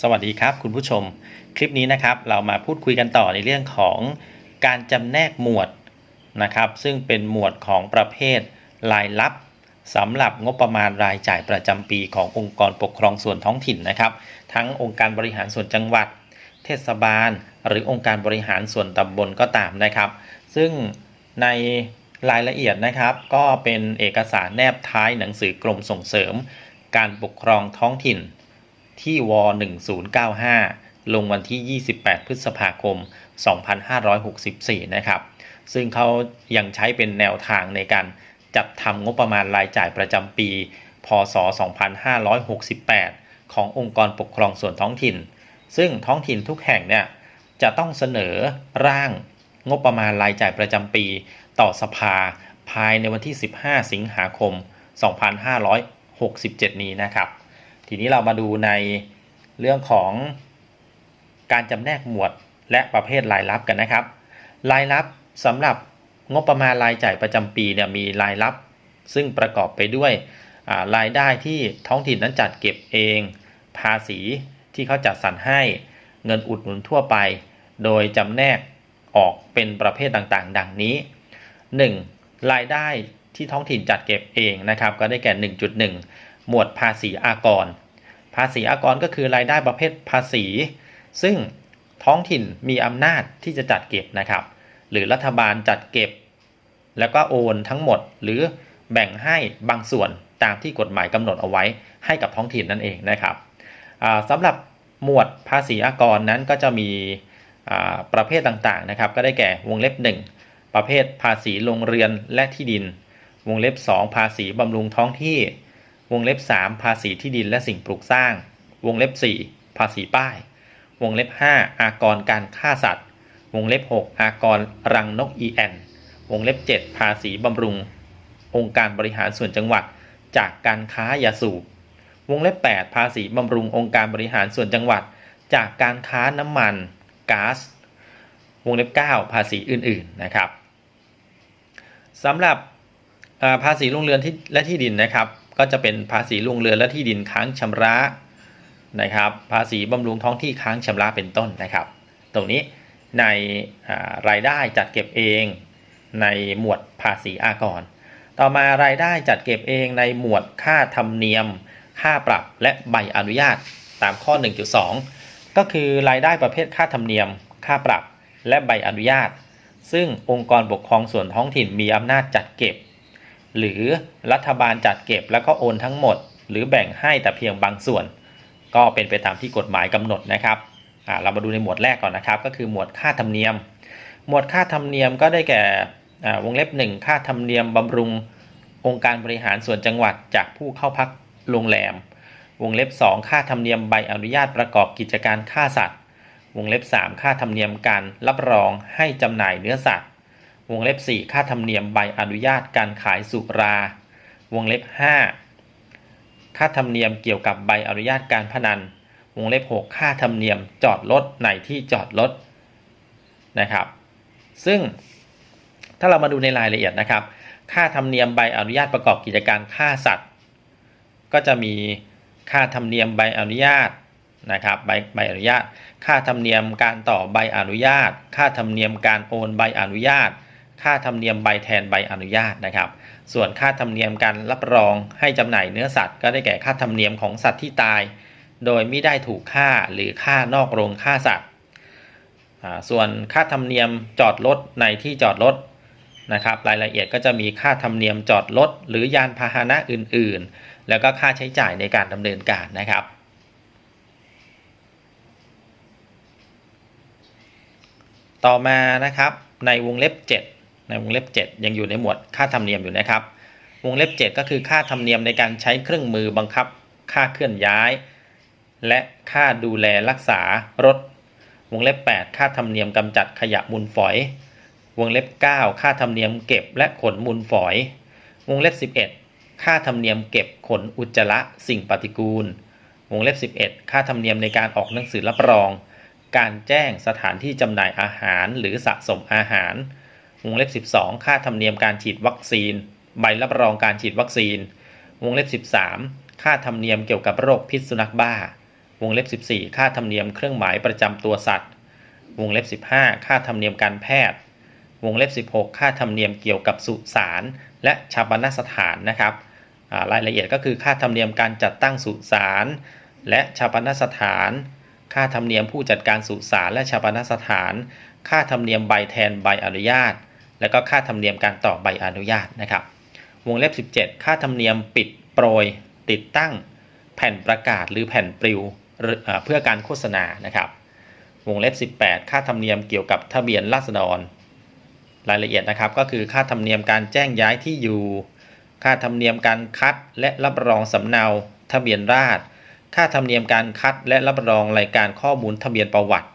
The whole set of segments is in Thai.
สวัสดีครับคุณผู้ชม คลิปนี้นะครับเรามาพูดคุยกันต่อในเรื่องของการจำแนกหมวดนะครับ ซึ่งเป็นหมวดของประเภทรายลับสำหรับงบประมาณรายจ่ายประจำปีขององค์กรปกครองส่วนท้องถิ่นนะครับ ทั้งองค์การบริหารส่วนจังหวัด เทศบาล หรือองค์การบริหารส่วนตำบลก็ตามนะครับ ซึ่งในรายละเอียดนะครับ ก็เป็นเอกสารแนบท้ายหนังสือกรมส่งเสริม การปกครองท้องถิ่น ที่ว1095 ลงวันที่ 28 พฤษภาคม 2564 นะครับ ซึ่งเขายังใช้เป็นแนวทางในการจัดทำงบประมาณรายจ่ายประจำปี พศ 2568 ขององค์กรปกครองส่วนท้องถิ่น ซึ่งท้องถิ่นทุกแห่งเนี่ยจะต้องเสนอร่างงบประมาณรายจ่ายประจำปี ต่อสภาภายในวันที่ 15 สิงหาคม 2567 นี้นะครับ ทีนี้เรามาดูในเรื่องของการจำแนกหมวดและประเภทรายรับกันนะครับ รายรับสำหรับงบประมาณรายจ่ายประจำปีเนี่ยมีรายรับ ซึ่งประกอบไปด้วยรายได้ที่ท้องถิ่นนั้นจัดเก็บเอง ภาษีที่เขาจัดสรรให้เงินอุดหนุนทั่วไป โดยจำแนกออกเป็นประเภทต่างๆ ดังนี้ 1. รายได้ที่ท้องถิ่นจัดเก็บเองนะครับ ก็ได้แก่ 1.1 หมวดภาษีอากร ภาษีอากรก็คือรายได้ประเภทภาษี ซึ่งท้องถิ่นมีอำนาจที่จะจัดเก็บนะครับ หรือรัฐบาลจัดเก็บ แล้วก็โอนทั้งหมด หรือแบ่งให้บางส่วนตามที่กฎหมายกำหนดเอาไว้ให้กับท้องถิ่นนั่นเองนะครับสำหรับหมวดภาษีอากรนั้นก็จะมีประเภทต่างๆนะครับ ก็ได้แก่วงเล็บ 1 ประเภทภาษีโรงเรือนและที่ดิน วงเล็บ 2 ภาษีบำรุงท้องที่ วงเล็บ 3 ภาษีที่ดินและสิ่งปลูกสร้าง วงเล็บ 4 ภาษีป้าย วงเล็บ 5 อากรการฆ่าสัตว์ วงเล็บ 6 อากรรังนกอีแอน วงเล็บ 7 ภาษีบำรุง องค์การบริหารส่วนจังหวัด จากการค้ายาสูบ วงเล็บ 8 ภาษีบำรุงองค์การบริหารส่วนจังหวัด จากการค้าน้ำมันก๊าซ วงเล็บ 9 ภาษีอื่น ๆ นะครับสำหรับภาษีโรงเรือนที่และที่ดินนะครับ ก็จะเป็นภาษีโรงเรือนและที่ดินค้างชำระนะครับ ภาษีบำรุงท้องที่ค้างชำระเป็นต้นนะครับ ตรงนี้ในรายได้จัดเก็บเองในหมวดภาษีอากร ต่อมารายได้จัดเก็บเองในหมวดค่าธรรมเนียม ค่าปรับและใบอนุญาตตามข้อ 1.2 ก็คือรายได้ประเภทค่าธรรมเนียม ค่าปรับและใบอนุญาต ซึ่งองค์กรปกครองส่วนท้องถิ่นมีอำนาจจัดเก็บ หรือรัฐบาลจัดเก็บแล้วก็โอนทั้งหมด หรือแบ่งให้แต่เพียงบางส่วน ก็เป็นไปตามที่กฎหมายกำหนดนะครับเรามาดูในหมวดแรกก่อนนะครับ ก็คือหมวดค่าธรรมเนียม หมวดค่าธรรมเนียมก็ได้แก่วงเล็บ 1 ค่าธรรมเนียมบำรุงองค์การบริหารส่วนจังหวัดจากผู้เข้าพักโรงแรม วงเล็บ 2 ค่าธรรมเนียมใบอนุญาตประกอบกิจการฆ่าสัตว์ วงเล็บ 3 ค่าธรรมเนียมการรับรองให้จำหน่ายเนื้อสัตว์ วงเล็บ 4 ค่าธรรมเนียมใบอนุญาตการขายสุรา วงเล็บ 5 ค่าธรรมเนียมเกี่ยวกับใบอนุญาตการพนัน วงเล็บ 6 ค่าธรรมเนียมจอดรถในที่จอดรถนะครับ ซึ่งถ้าเรามาดูในรายละเอียดนะครับ ค่าธรรมเนียมใบอนุญาตประกอบกิจการฆ่าสัตว์ ก็จะมีค่าธรรมเนียมใบอนุญาตนะครับใบใบอนุญาต ค่าธรรมเนียมการต่อใบอนุญาต ค่าธรรมเนียมการโอนใบอนุญาต ค่าธรรมเนียมใบแทนใบอนุญาตนะครับ ส่วนค่าธรรมเนียมการรับรองให้จำหน่ายเนื้อสัตว์ ก็ได้แก่ค่าธรรมเนียมของสัตว์ที่ตาย โดยไม่ได้ถูกฆ่าหรือฆ่านอกโรงฆ่าสัตว์ส่วนค่าธรรมเนียมจอดรถในที่จอดรถนะครับ รายละเอียดก็จะมีค่าธรรมเนียมจอดรถหรือยานพาหนะอื่นๆ แล้วก็ค่าใช้จ่ายในการดำเนินการนะครับต่อมานะครับในวงเล็บ 7 ในวงเล็บ 7 ยังอยู่ในหมวดค่าธรรมเนียมอยู่นะครับ วงเล็บ 7 ก็คือค่าธรรมเนียมในการใช้เครื่องมือบังคับ ค่าเคลื่อนย้าย และค่าดูแลรักษารถ วงเล็บ 8 ค่าธรรมเนียมกำจัดขยะมูลฝอย วงเล็บ 9 ค่าธรรมเนียมเก็บและขนมูลฝอย วงเล็บ 11 ค่าธรรมเนียมเก็บขนอุจจาระสิ่งปฏิกูล วงเล็บ 11 ค่าธรรมเนียมในการออกหนังสือรับรอง การแจ้งสถานที่จำหน่ายอาหารหรือสะสมอาหาร วงเล็บ 12 ค่าธรรมเนียมการฉีดวัคซีน ใบรับรองการฉีดวัคซีน วงเล็บ 13 ค่าธรรมเนียมเกี่ยวกับโรคพิษสุนัขบ้า วงเล็บ 14 ค่าธรรมเนียมเครื่องหมายประจำตัวสัตว์ วงเล็บ 15 ค่าธรรมเนียมการแพทย์ วงเล็บ 16 ค่าธรรมเนียมเกี่ยวกับสุสานและชาปนสถานนะครับรายละเอียดก็คือค่าธรรมเนียมการจัดตั้งสุสานและชาปนสถาน ค่าธรรมเนียมผู้จัดการสุสานและชาปนสถาน ค่าธรรมเนียมใบแทนใบอนุญาต และก็ค่าธรรมเนียมการต่อใบอนุญาตนะครับ วงเล็บ 17 ค่าธรรมเนียมปิดโปรย ติดตั้งแผ่นประกาศหรือแผ่นปลิวเอ่อเพื่อการโฆษณานะครับ วงเล็บ 18 ค่าธรรมเนียมเกี่ยวกับทะเบียนราษฎร รายละเอียดนะครับก็คือค่าธรรมเนียมการแจ้งย้ายที่อยู่ ค่าธรรมเนียมการคัดและรับรองสำเนาทะเบียนราษฎรค่าธรรมเนียมการคัดและรับรองรายการข้อมูลทะเบียนประวัติ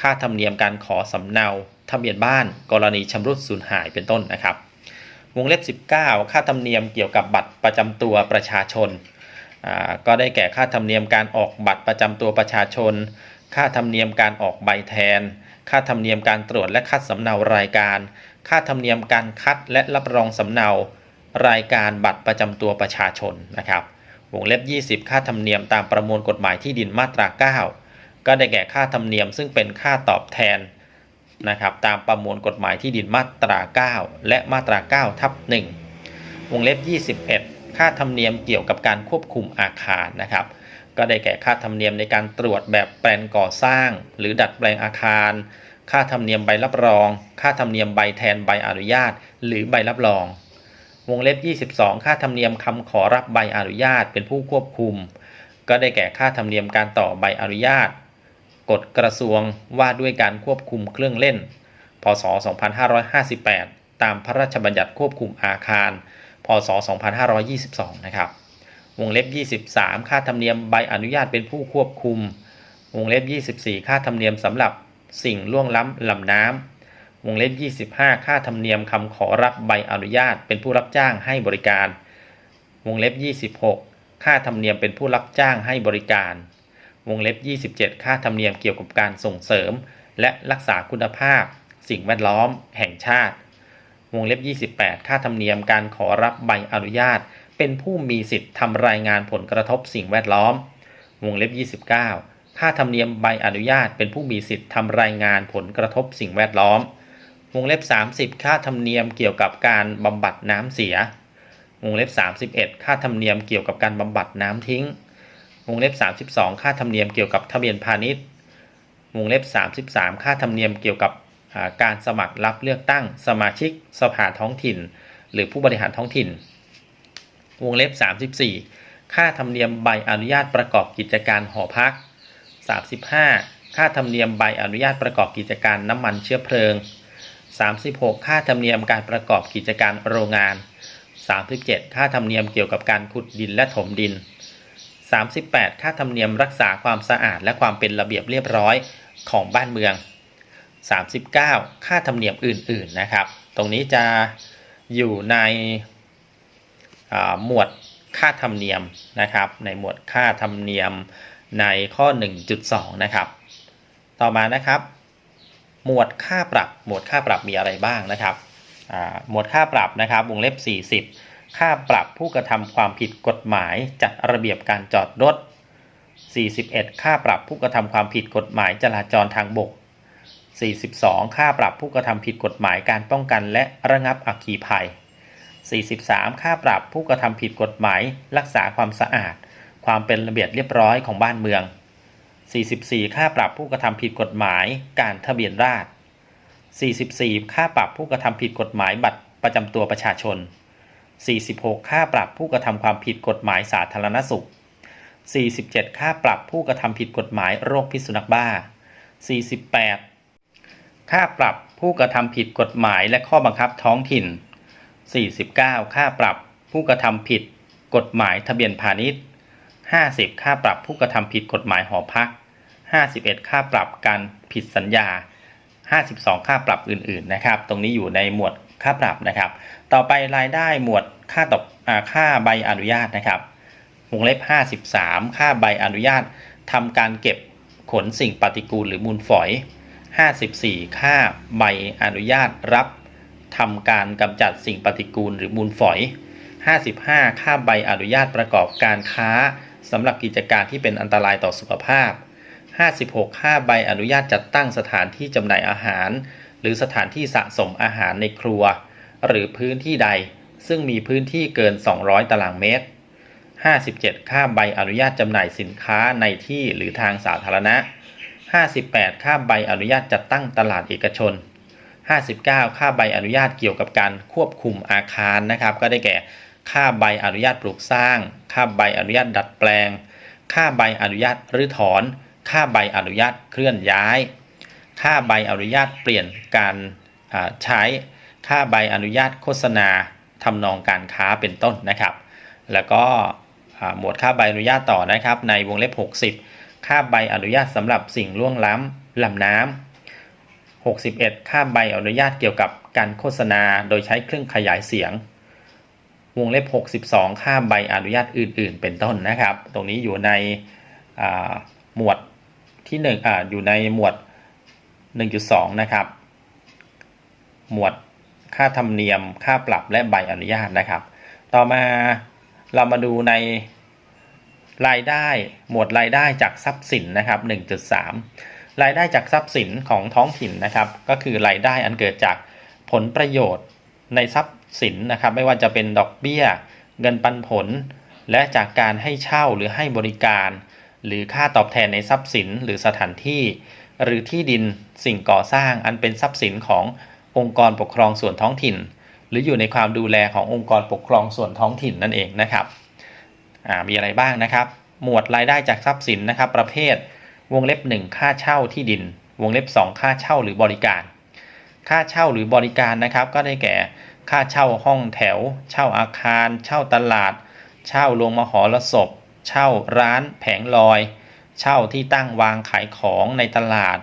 ค่าธรรมเนียมการขอสำเนา ทะเบียนบ้าน กรณีชำรุดสูญหายเป็นต้นนะครับ วงเล็บ 19 ค่าธรรมเนียมเกี่ยวกับบัตรประจำตัวประชาชน ก็ได้แก่ค่าธรรมเนียมการออกบัตรประจำตัวประชาชน ค่าธรรมเนียมการออกใบแทน ค่าธรรมเนียมการตรวจและคัดสำเนารายการ ค่าธรรมเนียมการคัดและรับรองสำเนารายการบัตรประจำตัวประชาชนนะครับ วงเล็บ 20 ค่าธรรมเนียมตามประมวลกฎหมายที่ดินมาตรา 9 ก็ได้แก่ค่าธรรมเนียมซึ่งเป็นค่าตอบแทน นะครับตามประมวลกฎหมายที่ดินมาตรา 9 และมาตรา9ทับ1วงเล็บ 21 ค่าธรรมเนียมเกี่ยวกับการควบคุมอาคารนะครับก็ได้แก่ค่าธรรมเนียมในการตรวจแบบแปลนก่อสร้าง หรือดัดแปลงอาคาร ค่าธรรมเนียมใบรับรอง ค่าธรรมเนียมใบแทนใบอนุญาต หรือใบรับรอง วงเล็บ 22 ค่าธรรมเนียมคำขอรับใบอนุญาตเป็นผู้ควบคุม ก็ได้แก่ค่าธรรมเนียมการต่อใบอนุญาต กฎกระทรวงว่าด้วยการควบคุมเครื่องเล่น พศ 2558 ตามพระราชบัญญัติควบคุมอาคาร พศ 2522 นะครับ วงเล็บ 23 ค่าธรรมเนียมใบอนุญาตเป็นผู้ควบคุม วงเล็บ 24 ค่าธรรมเนียมสำหรับสิ่งล่วงล้ำลำน้ำ วงเล็บ 25 ค่าธรรมเนียมคำขอรับใบอนุญาตเป็นผู้รับจ้างให้บริการ วงเล็บ 26 ค่าธรรมเนียมเป็นผู้รับจ้างให้บริการ วงเล็บ 27 ค่าธรรมเนียมเกี่ยวกับการส่งเสริม และรักษาคุณภาพ สิ่งแวดล้อม แห่งชาติ วงเล็บ 28 ค่าธรรมเนียมการขอรับใบอนุญาต เป็นผู้มีสิทธิ์ทำรายงานผลกระทบสิ่งแวดล้อม วงเล็บ 29 ค่าธรรมเนียมใบอนุญาต เป็นผู้มีสิทธิ์ทำรายงานผลกระทบสิ่งแวดล้อม วงเล็บ 30 ค่าธรรมเนียมเกี่ยวกับการบำบัดน้ำเสีย วงเล็บ 31 ค่าธรรมเนียมเกี่ยวกับการบำบัดน้ำทิ้ง วงเล็บ 32 ค่าธรรมเนียมเกี่ยวกับทะเบียนพาณิชย์ วงเล็บ 33 ค่าธรรมเนียมเกี่ยวกับการสมัครรับเลือกตั้งสมาชิกสภาท้องถิ่น หรือผู้บริหารท้องถิ่น วงเล็บ 34 ค่าธรรมเนียมใบอนุญาตประกอบกิจการหอพัก 35 ค่าธรรมเนียมใบอนุญาตประกอบกิจการน้ำมันเชื้อเพลิง 36 ค่าธรรมเนียมการประกอบกิจการโรงงาน 37 ค่าธรรมเนียมเกี่ยวกับการขุดดินและถมดิน 38 ค่าธรรมเนียมรักษาความสะอาดและความเป็นระเบียบเรียบร้อยของบ้านเมือง 39 ค่าธรรมเนียมอื่น ๆนะครับ ตรงนี้จะอยู่ในหมวดค่าธรรมเนียมนะครับ ในหมวดค่าธรรมเนียมในข้อ 1.2 นะครับ ต่อมานะครับ หมวดค่าปรับ หมวดค่าปรับมีอะไรบ้างนะครับหมวดค่าปรับนะครับ วงเล็บ 40 ค่าปรับผู้กระทำความผิดกฎหมายจัดระเบียบการจอดรถ 41 ค่าปรับผู้กระทำความผิดกฎหมายจราจรทางบก 42 ค่าปรับผู้กระทำผิดกฎหมายการป้องกันและระงับอัคคีภัย 43 ค่าปรับผู้กระทำผิดกฎหมายรักษาความสะอาด ความเป็นระเบียบเรียบร้อยของบ้านเมือง 44 ค่าปรับผู้กระทำผิดกฎหมายการทะเบียนราษฎร44 ค่าปรับผู้กระทำผิดกฎหมายบัตรประจำตัวประชาชน 46 ค่าปรับผู้กระทำความผิดกฎหมายสาธารณสุข 47 ค่าปรับผู้กระทำผิดกฎหมายโรคพิษสุนัขบ้า 48 ค่าปรับผู้กระทำผิดกฎหมายและข้อบังคับท้องถิ่น 49 ค่าปรับผู้กระทำผิดกฎหมายทะเบียนพาณิชย์ 50 ค่าปรับผู้กระทำผิดกฎหมายหอพัก 51 ค่าปรับการผิดสัญญา 52 ค่าปรับอื่น ๆ นะครับ ตรงนี้อยู่ในหมวด ค่าปรับนะครับ ต่อไปรายได้หมวดค่าตอบค่าใบอนุญาตนะครับวงเล็บ 53 ค่าใบอนุญาตทำการเก็บขนสิ่งปฏิกูลหรือมูลฝอย 54 ค่าใบอนุญาตรับทำการกำจัดสิ่งปฏิกูลหรือมูลฝอย 55 ค่าใบอนุญาตประกอบการค้าสำหรับกิจการที่เป็นอันตรายต่อสุขภาพ 56 ค่าใบอนุญาตจัดตั้งสถานที่จำหน่ายอาหาร หรือสถานที่สะสมอาหารในครัว หรือพื้นที่ใด ซึ่งมีพื้นที่เกิน 200 ตารางเมตร 57 ค่าใบอนุญาตจำหน่ายสินค้าในที่หรือทางสาธารณะ 58 ค่าใบอนุญาตจัดตั้งตลาดเอกชน 59 ค่าใบอนุญาตเกี่ยวกับการควบคุมอาคารนะครับ ก็ได้แก่ ค่าใบอนุญาตปลูกสร้าง ค่าใบอนุญาตดัดแปลง ค่าใบอนุญาตรื้อถอน ค่าใบอนุญาตเคลื่อนย้าย ค่าใบอนุญาตเปลี่ยนการใช้ค่าใบอนุญาตโฆษณาทำนองการค้าเป็นต้นนะครับ แล้วก็หมวดค่าใบอนุญาตต่อนะครับ ในวงเล็บ 60 ค่าใบอนุญาตสำหรับสิ่งล่วงล้ำลำน้ำ61 ค่าใบอนุญาตเกี่ยวกับการโฆษณาโดยใช้เครื่องขยายเสียง วงเล็บ 62 ค่าใบอนุญาตอื่น ๆ เป็นต้นนะครับ ตรงนี้อยู่ในหมวดที่1อ่าอยู่ในหมวด 1.2 นะครับ หมวดค่าธรรมเนียม ค่าปรับและใบอนุญาตนะครับ ต่อมาเรามาดูในรายได้หมวดรายได้จากทรัพย์สินนะครับ 1.3 รายได้จากทรัพย์สินของท้องถิ่นนะครับ ก็คือรายได้อันเกิดจากผลประโยชน์ในทรัพย์สินนะครับ ไม่ว่าจะเป็นดอกเบี้ย เงินปันผล และจากการให้เช่าหรือให้บริการ หรือค่าตอบแทนในทรัพย์สินหรือสถานที่ หรือที่ดินสิ่งก่อสร้างอันเป็นทรัพย์สินขององค์กรปกครองส่วนท้องถิ่น หรืออยู่ในความดูแลขององค์กรปกครองส่วนท้องถิ่นนั่นเองนะครับมีอะไรบ้างนะครับ หมวดรายได้จากทรัพย์สินนะครับ ประเภท วงเล็บ 1 ค่าเช่าที่ดิน วงเล็บ 2 ค่าเช่าหรือบริการ ค่าเช่าหรือบริการนะครับ ก็ได้แก่ค่าเช่าห้องแถว เช่าอาคาร เช่าตลาด เช่าโรงมหรสพ เช่าร้าน แผงลอย เช่าที่ตั้งวางขายของในตลาด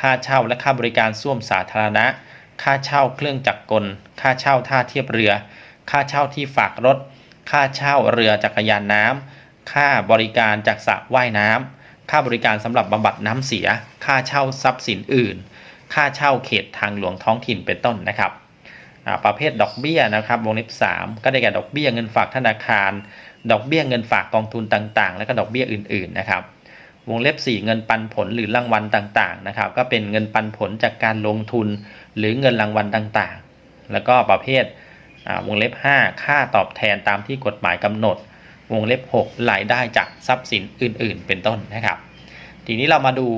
ค่าเช่าและค่าบริการส้วมสาธารณะ ค่าเช่าเครื่องจักรกล ค่าเช่าท่าเทียบเรือ ค่าเช่าที่ฝากรถ ค่าเช่าเรือจักรยานน้ำ ค่าบริการจากสระว่ายน้ำ ค่าบริการสำหรับบำบัดน้ำเสีย ค่าเช่าทรัพย์สินอื่น ค่าเช่าเขตทางหลวงท้องถิ่นเป็นต้นนะครับประเภทดอกเบี้ยนะครับวงเล็บ 3 ก็ได้แก่ดอกเบี้ยเงินฝากธนาคาร ดอกเบี้ยเงินฝากกองทุนต่างๆ และก็ดอกเบี้ยอื่นๆนะครับ วงเล็บ 4 เงินปันผลหรือรางวัลต่างๆนะครับ ก็เป็นเงินปันผลจากการลงทุนหรือเงินรางวัลต่างๆ แล้วก็ประเภทวงเล็บ 5 ค่าตอบแทนตามที่กฎหมายกำหนด วงเล็บ 6 รายได้จากทรัพย์สินอื่น ๆ เป็นต้นนะครับ ทีนี้เรามาดู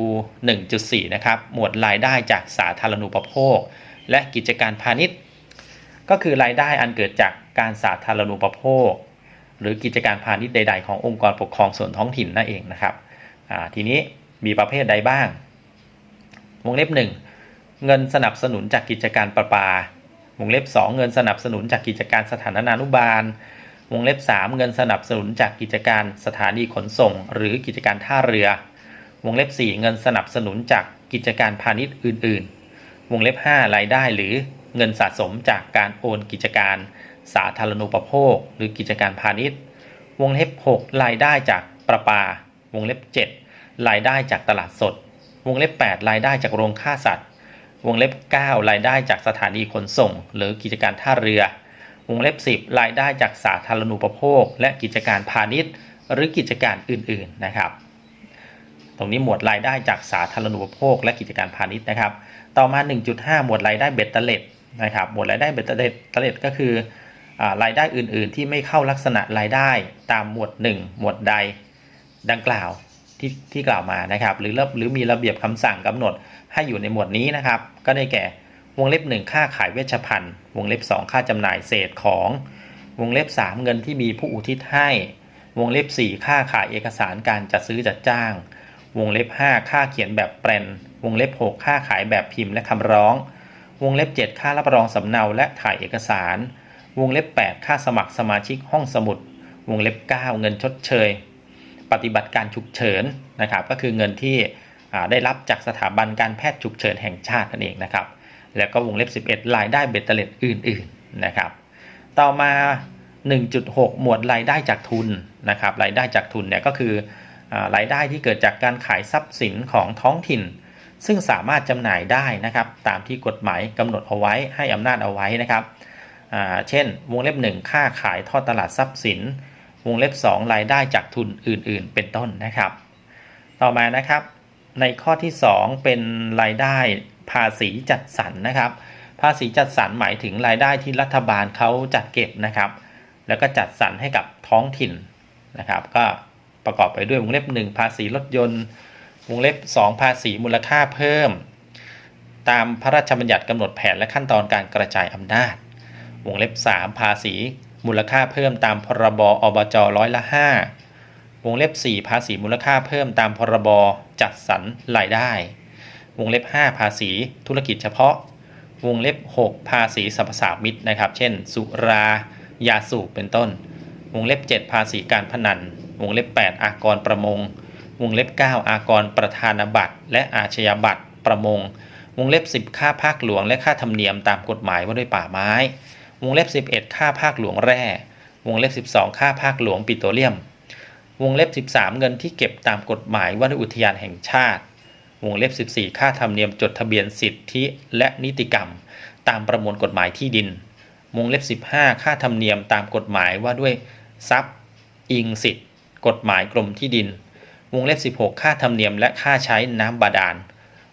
1.4 นะครับ หมวดรายได้จากสาธารณูปโภค และกิจการพาณิชย์ ก็คือรายได้อันเกิดจากการสาธารณูปโภค หรือกิจการพาณิชย์ใด ๆ ขององค์กรปกครองส่วนท้องถิ่นนั่นเองนะครับ ทีนี้มีประเภทใดบ้าง วงเล็บ 1 เงินสนับสนุนจากกิจการประปาวงเล็บ 2 เงินสนับสนุนจากกิจการสถานนานุบาล วงเล็บ 3 เงินสนับสนุนจากกิจการสถานีขนส่ง หรือกิจการท่าเรือ วงเล็บ 4 เงินสนับสนุนจากกิจการพาณิชย์อื่น ๆ วงเล็บ 5 รายได้หรือเงินสะสมจากการโอนกิจการสาธารณูปโภค หรือกิจการพาณิชย์ วงเล็บ 6 รายได้จากประปา วงเล็บ 7 รายได้จากตลาดสด วงเล็บ 8 รายได้จากโรงฆ่าสัตว์ วงเล็บ 9 รายได้จากสถานีขนส่ง หรือกิจการท่าเรือ วงเล็บ 10 รายได้จากสาธารณูปโภค และกิจการพาณิชย์ หรือกิจการอื่นๆนะครับ ตรงนี้หมวดรายได้จากสาธารณูปโภค และกิจการพาณิชย์นะครับ ต่อมา 1.5 หมวดรายได้เบ็ดเตล็ดนะครับ หมวดรายได้เบ็ดเตล็ดเตล็ดก็คืออรายได้อื่นๆ ที่ไม่เข้าลักษณะรายได้ตามหมวด 1 หมวดใดดังกล่าว ที่ที่กล่าวมานะครับ หรือระหรือมีระเบียบคำสั่งกำหนดให้อยู่ในหมวดนี้นะครับ ก็ได้แก่วงเล็บ 1 ค่าขายเวชภัณฑ์ วงเล็บ 2 ค่าจำหน่ายเศษของ วงเล็บ 3 เงินที่มีผู้อุทิศให้ วงเล็บ 4 ค่าขายเอกสารการจัดซื้อจัดจ้าง วงเล็บ 5 ค่าเขียนแบบแปลน วงเล็บ 6 ค่าขายแบบพิมพ์และคำร้อง วงเล็บ 7 ค่ารับรองสำเนาและถ่ายเอกสาร วงเล็บ 8 ค่าสมัครสมาชิกห้องสมุด วงเล็บ 9 เงินชดเชย ปฏิบัติการฉุกเฉินนะครับ ก็คือเงินที่ได้รับจากสถาบันการแพทย์ฉุกเฉินแห่งชาตินั่นเองนะครับ แล้วก็วงเล็บ 11 รายได้เบ็ดเตล็ดอื่น ๆนะครับ ต่อมา 1.6 หมวดรายได้จากทุนนะครับ รายได้จากทุนเนี่ยก็คือรายได้ที่เกิดจากการขายทรัพย์สินของท้องถิ่น ซึ่งสามารถจำหน่ายได้นะครับ ตามที่กฎหมายกำหนดเอาไว้ให้อำนาจเอาไว้นะครับ เช่น วงเล็บ 1 ค่าขายทอดตลาดทรัพย์สิน วงเล็บ 2 รายได้จากทุนอื่น ๆ เป็นต้นนะครับ ต่อมานะครับ ในข้อที่ 2 เป็นรายได้ภาษีจัดสรรนะครับ ภาษีจัดสรรหมายถึงรายได้ที่รัฐบาลเขาจัดเก็บนะครับ แล้วก็จัดสรรให้กับท้องถิ่นนะครับ ก็ประกอบไปด้วยวงเล็บ 1 ภาษีรถยนต์ วงเล็บ 2 ภาษีมูลค่าเพิ่ม ตามพระราชบัญญัติกำหนดแผนและขั้นตอนการกระจายอำนาจ วงเล็บ 3 ภาษี มูลค่าเพิ่มตามพรบอบจร้อยละ 5 วงเล็บ 4 ภาษีมูลค่าเพิ่มตามพรบจัดสรรรายได้ วงเล็บ 5 ภาษีธุรกิจเฉพาะ วงเล็บ 6 ภาษีสรรพสามิตนะครับ เช่น สุรายาสูบเป็นต้น วงเล็บ 7 ภาษีการพนัน วงเล็บ 8 อากรประมง วงเล็บ 9 อากรประธานบัตร และอาชญาบัตรประมง วงเล็บ 10 ค่าภาคหลวงและค่าธรรมเนียมตามกฎหมายว่าด้วยป่าไม้ วงเล็บ 11 ค่าภาคหลวงแร่ วงเล็บ 12 ค่าภาคหลวงปิโตรเลียม วงเล็บ 13 เงินที่เก็บตามกฎหมายว่าด้วยอุทยานแห่งชาติ วงเล็บ 14 ค่าธรรมเนียมจดทะเบียนสิทธิและนิติกรรม ตามประมวลกฎหมายที่ดิน วงเล็บ 15 ค่าธรรมเนียมตามกฎหมายว่าด้วยทรัพย์อิงสิทธิกฎหมายกรมที่ดิน วงเล็บ 16 ค่าธรรมเนียมและค่าใช้น้ำบาดาล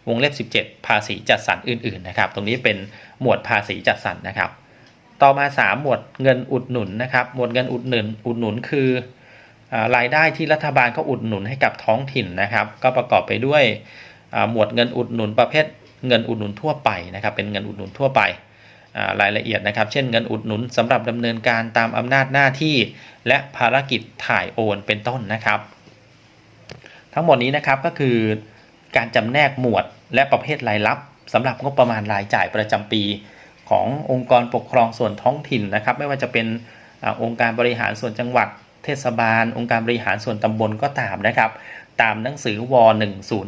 วงเล็บ 17 ภาษีจัดสรรอื่น ๆ นะครับ ตรงนี้เป็นหมวดภาษีจัดสรรนะครับ ต่อมา 3 หมวดเงินอุดหนุนนะครับ หมวดเงินอุดหนุนอุดหนุนคืออรายได้ที่รัฐบาลเขาอุดหนุนให้กับท้องถิ่นนะครับ ก็ประกอบไปด้วยหมวดเงินอุดหนุนประเภทเงินอุดหนุนทั่วไปนะครับ เป็นเงินอุดหนุนทั่วไปรายละเอียดนะครับ เช่นเงินอุดหนุนสำหรับดำเนินการตามอำนาจหน้าที่ และภารกิจถ่ายโอนเป็นต้นนะครับ ทั้งหมดนี้นะครับก็คือการจำแนกหมวดและประเภทรายรับสำหรับงบประมาณรายจ่ายประจำปี ขององค์กรปกครองส่วนท้องถิ่นนะครับ ไม่ว่าจะเป็นอองค์การบริหารส่วนจังหวัด เทศบาล องค์การบริหารส่วนตำบลก็ตามนะครับ ตามหนังสือว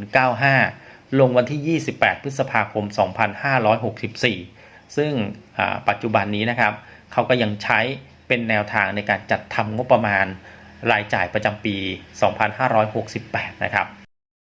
1095 ลงวันที่ 28 พฤษภาคม 2564 ซึ่งปัจจุบันนี้นะครับเขาก็ยังใช้เป็นแนวทางในการจัดทำงบประมาณรายจ่ายประจำปี 2568 นะครับ